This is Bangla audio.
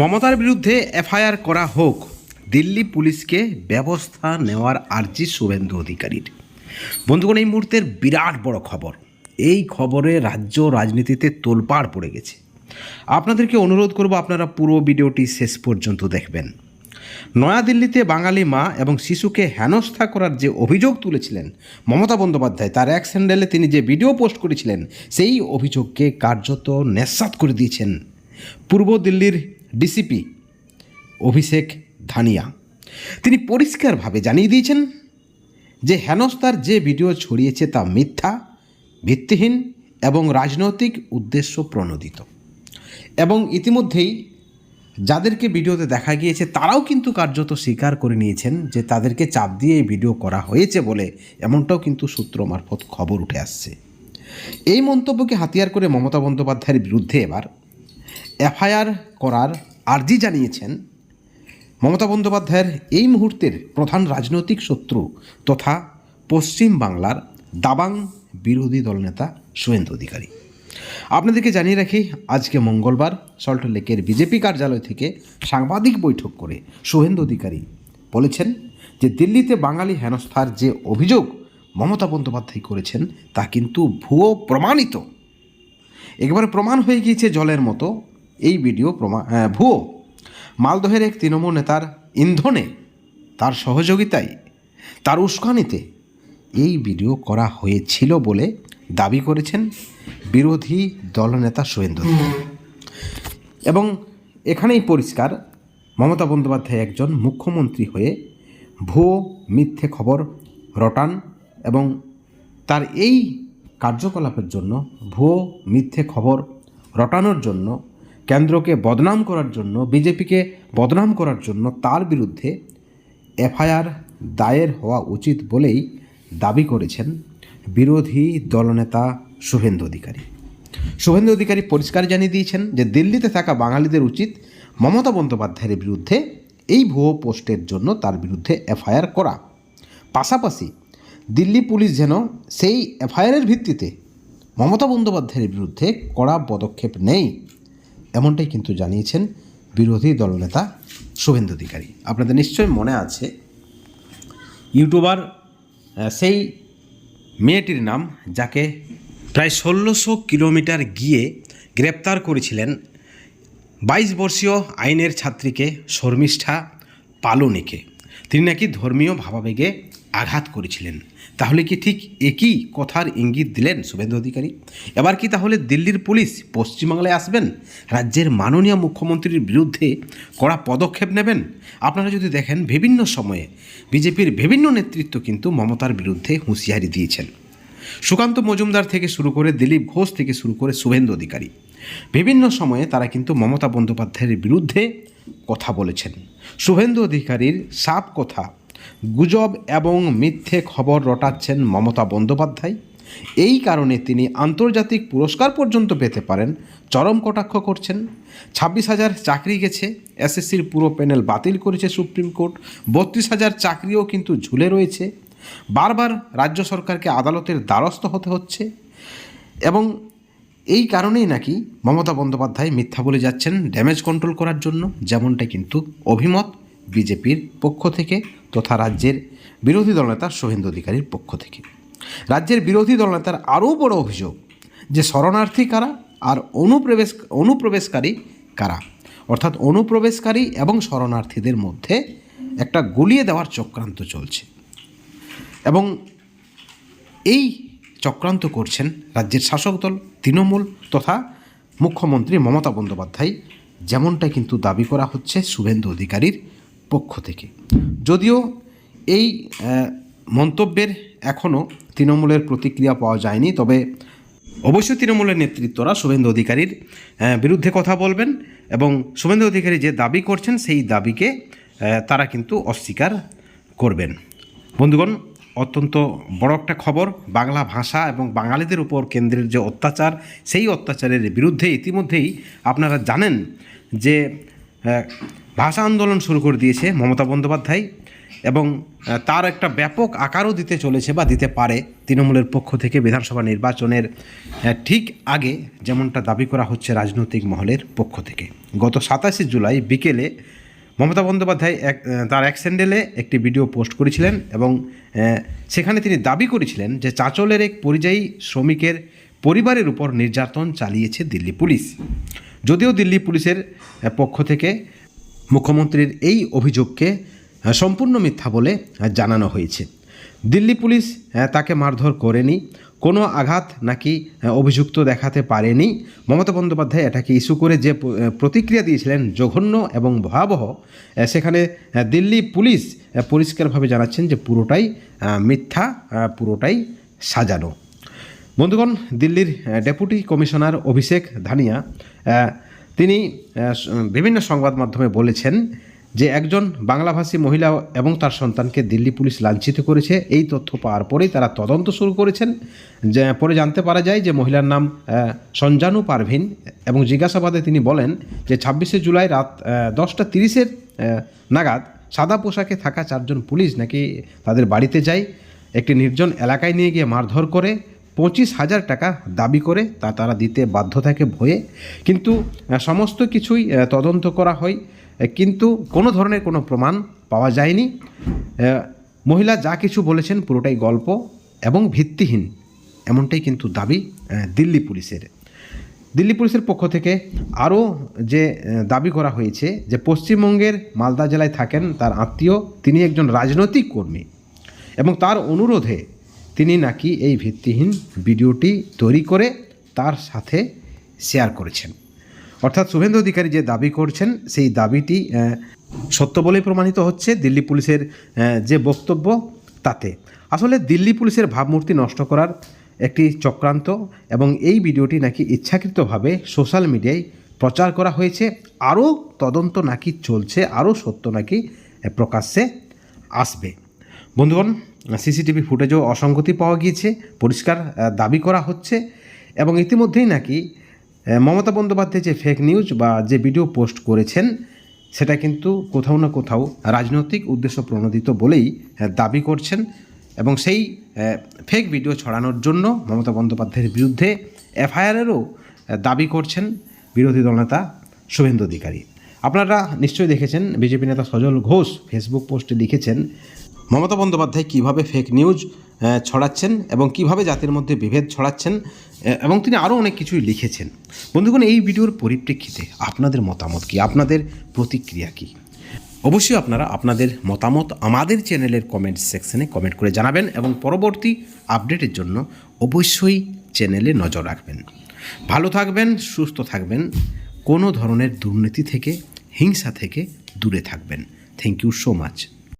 মমতার বিরুদ্ধে এফআইআর করা হোক, দিল্লি পুলিশকে ব্যবস্থা নেওয়ার আর্জি শুভেন্দু অধিকারীর। বন্ধুগণ, এই মুহূর্তের বিরাট বড় খবর। এই খবরে রাজ্য রাজনীতিতে তোলপাড় পড়ে গেছে। আপনাদেরকে অনুরোধ করব, আপনারা পুরো ভিডিওটি শেষ পর্যন্ত দেখবেন। নয়াদিল্লিতে বাঙালি মা এবং শিশুকে হেনস্থা করার যে অভিযোগ তুলেছিলেন মমতা বন্দ্যোপাধ্যায়, তার এক স্যান্ডেলে তিনি যে ভিডিও পোস্ট করেছিলেন, সেই অভিযোগকে কার্যত নেস্বাত করে দিয়েছেন। পূর্ব দিল্লির ডিসিপি অভিষেক ধানিয়া। তিনি পরিষ্কারভাবে জানিয়ে দিয়েছেন যে হেনস্থার যে ভিডিও ছড়িয়েছে তা মিথ্যা, ভিত্তিহীন এবং রাজনৈতিক উদ্দেশ্য প্রণোদিত। এবং ইতিমধ্যেই যাদেরকে ভিডিওতে দেখা গিয়েছে, তারাও কিন্তু কার্যত স্বীকার করে নিয়েছেন যে তাদেরকে চাপ দিয়ে এই ভিডিও করা হয়েছে বলে এমনটাও কিন্তু সূত্র মারফত খবর উঠে আসছে। এই মন্তব্যকে হাতিয়ার করে মমতা বন্দ্যোপাধ্যায়ের বিরুদ্ধে এবার এফআইআর করার আর্জি জানিয়েছেন। মমতা বন্দ্যোপাধ্যায়ের এই মুহূর্তের প্রধান রাজনৈতিক শত্রু তথা পশ্চিম বাংলার দাবাং বিরোধী দলনেতা শুভেন্দু অধিকারী। আপনাদেরকে জানিয়ে রাখি, আজকে মঙ্গলবার সল্টলেকের বিজেপি কার্যালয় থেকে সাংবাদিক বৈঠক করে শুভেন্দু অধিকারী বলেছেন যে দিল্লিতে বাঙালি হেনস্থার যে অভিযোগ মমতা বন্দ্যোপাধ্যায় করেছেন তা কিন্তু ভুয়ো প্রমাণিত। একেবারে প্রমাণ হয়ে গিয়েছে জলের মতো এই ভিডিও প্রমাণ ভুয়ো মালদহের এক তৃণমূল নেতার ইন্ধনে তার সহযোগিতায়, তার উস্কানিতে এই ভিডিও করা হয়েছিল বলে দাবি করেছেন বিরোধী দলনেতা অধিকারী। এবং এখানেই পরিষ্কার, মমতা বন্দ্যোপাধ্যায় একজন মুখ্যমন্ত্রী হয়ে ভুয়ো মিথ্যে খবর রটান এবং তার এই কার্যকলাপের জন্য, ভুয়ো মিথ্যে খবর রটানোর জন্য কেন্দ্রকে বদনাম করার জন্য, বিজেপিকে বদনাম করার জন্য তার বিরুদ্ধে এফআইআর দায়ের হওয়া উচিত বলেই দাবি করেছেন বিরোধী দলনেতা শুভেন্দু অধিকারী। শুভেন্দু অধিকারী পরিষ্কার জানিয়ে দিয়েছেন যে দিল্লিতে থাকা বাঙালিদের উচিত মমতা বন্দ্যোপাধ্যায়ের বিরুদ্ধে এই ভুয়ো পোস্টের জন্য তার বিরুদ্ধে এফআইআর করা। পাশাপাশি দিল্লি পুলিশ যেন সেই এফআইআরের ভিত্তিতে মমতা বন্দ্যোপাধ্যায়ের বিরুদ্ধে কড়া পদক্ষেপ নেই এমনটাই কিন্তু জানিয়েছেন বিরোধী দলনেতা শুভেন্দু অধিকারী। আপনাদের নিশ্চয়ই মনে আছে, ইউটিউবার সেই মেয়েটির নাম, যাকে প্রায় ষোলোশো কিলোমিটার গিয়ে গ্রেপ্তার করেছিলেন বাইশ বর্ষীয় আইনের ছাত্রীকে শর্মিষ্ঠা পালনিকে। তিনি নাকি ধর্মীয় ভাবাবেগে আঘাত করেছিলেন। তাহলে কি ঠিক একই কথার ইঙ্গিত দিলেন শুভেন্দু অধিকারী? এবার কি তাহলে দিল্লির পুলিশ পশ্চিমবাংলায় আসবেন? রাজ্যের মাননীয় মুখ্যমন্ত্রীর বিরুদ্ধে কড়া পদক্ষেপ নেবেন? আপনারা যদি দেখেন, বিভিন্ন সময়ে বিজেপির বিভিন্ন নেতৃত্ব কিন্তু মমতার বিরুদ্ধে হুঁশিয়ারি দিয়েছেন। সুকান্ত মজুমদার থেকে শুরু করে দিলীপ ঘোষ থেকে শুরু করে শুভেন্দু অধিকারী। বিভিন্ন সময়ে তারা কিন্তু মমতা বন্দ্যোপাধ্যায়ের বিরুদ্ধে কথা বলেছেন। শুভেন্দু অধিকারীর সাপ কথা গুজব এবং মিথ্যে খবর রটাচ্ছেন মমতা বন্দ্যোপাধ্যায়। এই কারণে তিনি আন্তর্জাতিক পুরস্কার পর্যন্ত পেতে পারেন, চরম কটাক্ষ করছেন। ছাব্বিশ হাজার চাকরি গেছে, এসএসসির পুরো প্যানেল বাতিল করেছে সুপ্রিম কোর্ট, বত্রিশ হাজার চাকরিও কিন্তু ঝুলে রয়েছে। বারবার রাজ্য সরকারকে আদালতের দ্বারস্থ হতে হচ্ছে এবং এই কারণেই নাকি মমতা বন্দ্যোপাধ্যায় মিথ্যা বলে যাচ্ছেন, ড্যামেজ কন্ট্রোল করার জন্য, যেমনটা কিন্তু অভিমত। বিজেপির পক্ষ থেকে তথা রাজ্যের বিরোধী দলনেতা শুভেন্দু অধিকারীর পক্ষ থেকে। রাজ্যের বিরোধী দলনেতার আরও বড় অভিযোগ যে শরণার্থী কারা আর অনুপ্রবেশ, অনুপ্রবেশকারী কারা? অর্থাৎ অনুপ্রবেশকারী এবং শরণার্থীদের মধ্যে একটা গুলিয়ে দেওয়ার চক্রান্ত চলছে। এবং এই চক্রান্ত করছেন রাজ্যের শাসক দল তৃণমূল তথা মুখ্যমন্ত্রী মমতা বন্দ্যোপাধ্যায়। যেমনটা কিন্তু দাবি করা হচ্ছে শুভেন্দু অধিকারীর পক্ষ থেকে। যদিও এই মন্তব্যের এখনও তৃণমূলের প্রতিক্রিয়া পাওয়া যায়নি, তবে অবশ্যই তৃণমূলের নেতৃত্বরা শুভেন্দু অধিকারীর বিরুদ্ধে কথা বলবেন এবং শুভেন্দু অধিকারী যে দাবি করছেন সেই দাবিকে তারা কিন্তু অস্বীকার করবেন। বন্ধুগণ, অত্যন্ত বড় একটা খবর, বাংলা ভাষা এবং বাঙালিদের উপর কেন্দ্রের যে অত্যাচার, সেই অত্যাচারের বিরুদ্ধে ইতিমধ্যেই আপনারা জানেন যে ভাষা আন্দোলন শুরু করে দিয়েছে মমতা বন্দ্যোপাধ্যায় এবং তার একটা ব্যাপক আকারও দিতে চলেছে বা দিতে পারে তৃণমূলের পক্ষ থেকে বিধানসভা নির্বাচনের ঠিক আগে যেমনটা দাবি করা হচ্ছে রাজনৈতিক মহলের পক্ষ থেকে। গত সাতাশে জুলাই বিকেলে মমতা বন্দ্যোপাধ্যায় এক তার এক স্যান্ডেলে একটি ভিডিও পোস্ট করেছিলেন এবং সেখানে তিনি দাবি করেছিলেন যে চাঁচলের এক পরিযায়ী শ্রমিকের পরিবারের উপর নির্যাতন চালিয়েছে দিল্লি পুলিশ। যদিও দিল্লি পুলিশের পক্ষ থেকে মুখ্যমন্ত্রীর এই অভিযোগকে সম্পূর্ণ মিথ্যা বলে জানানো হয়েছে। দিল্লি পুলিশ তাকে মারধর করেনি। কোনো আঘাত নাকি অভিযুক্ত দেখাতে পারেনি। মমতা বন্দ্যোপাধ্যায় এটাকে ইস্যু করে যে প্রতিক্রিয়া দিয়েছিলেন জঘন্য এবং ভয়াবহ সেখানে দিল্লি পুলিশ পরিষ্কারভাবে জানাচ্ছেন যে পুরোটাই মিথ্যা পুরোটাই সাজানো। বন্ধুগণ, দিল্লির ডেপুটি কমিশনার অভিষেক ধানিয়া তিনি বিভিন্ন সংবাদ মাধ্যমে বলেছেন যে একজন বাংলাভাষী মহিলা এবং তার সন্তানকে দিল্লি পুলিশ লাঞ্ছিত করেছে। এই তথ্য পাওয়ার পরেই তারা তদন্ত শুরু করেছেন। পরে জানতে পারা যায় যে মহিলার নাম সঞ্জানু পারভিন এবং জিজ্ঞাসাবাদে তিনি বলেন যে ছাব্বিশে জুলাই রাত দশটা তিরিশের নাগাদ সাদা পোশাকে থাকা চারজন পুলিশ নাকি তাদের বাড়িতে যায়, একটি নির্জন এলাকায় নিয়ে গিয়ে মারধর করে পঁচিশ হাজার টাকা দাবি করে তা তারা দিতে বাধ্য থাকে ভয়ে। কিন্তু সমস্ত কিছুই তদন্ত করা হয়। কিন্তু কোনো ধরনের কোনো প্রমাণ পাওয়া যায়নি। মহিলা যা কিছু বলেছেন পুরোটাই গল্প এবং ভিত্তিহীন। এমনটাই কিন্তু দাবি দিল্লি পুলিশের। দিল্লি পুলিশের পক্ষ থেকে আরও যে দাবি করা হয়েছে যে, পশ্চিমবঙ্গের মালদা জেলায় থাকেন তার আত্মীয়, তিনি একজন রাজনৈতিক কর্মী এবং তার অনুরোধে তিনি নাকি এই ভিত্তিহীন ভিডিওটি তৈরি করে তার সাথে শেয়ার করেছেন। অর্থাৎ শুভেন্দু অধিকারী যে দাবি করছেন, সেই দাবিটি সত্য বলেই প্রমাণিত হচ্ছে দিল্লি পুলিশের যে বক্তব্য তাতে। আসলে দিল্লি পুলিশের ভাবমূর্তি নষ্ট করার একটি চক্রান্ত এবং এই ভিডিওটি নাকি ইচ্ছাকৃতভাবে সোশ্যাল মিডিয়ায় প্রচার করা হয়েছে, আরও তদন্ত নাকি চলছে, আরও সত্য নাকি প্রকাশ্যে আসবে। বন্ধুগণ, সিসিটিভি ফুটেজও অসঙ্গতি পাওয়া গিয়েছে, পরিষ্কার দাবি করা হচ্ছে এবং ইতিমধ্যেই নাকি মমতা বন্দ্যোপাধ্যায় যে ফেক নিউজ বা যে ভিডিও পোস্ট করেছেন, সেটা কিন্তু কোথাও না কোথাও রাজনৈতিক উদ্দেশ্য প্রণোদিত বলেই দাবি করছেন এবং সেই ফেক ভিডিও ছড়ানোর জন্য মমতা বন্দ্যোপাধ্যায়ের বিরুদ্ধে এফআইআরেরও দাবি করছেন বিরোধী দলনেতা শুভেন্দু অধিকারী। আপনারা নিশ্চয়ই দেখেছেন, বিজেপি নেতা সজল ঘোষ ফেসবুক পোস্টে লিখেছেন মমতা বন্দ্যোপাধ্যায় কীভাবে ফেক নিউজ ছড়াচ্ছেন এবং কীভাবে জাতির মধ্যে বিভেদ ছড়াচ্ছেন এবং তিনি আরও অনেক কিছুই লিখেছেন। বন্ধুগণ, এই ভিডিওর পরিপ্রেক্ষিতে আপনাদের মতামত কি? আপনাদের প্রতিক্রিয়া কী? অবশ্যই আপনারা আপনাদের মতামত আমাদের চ্যানেলের কমেন্ট সেকশনে কমেন্ট করে জানাবেন এবং পরবর্তী আপডেটের জন্য অবশ্যই চ্যানেলে নজর রাখবেন। ভালো থাকবেন, সুস্থ থাকবেন, কোনো ধরনের দুর্নীতি থেকে, হিংসা থেকে দূরে থাকবেন। Thank you so much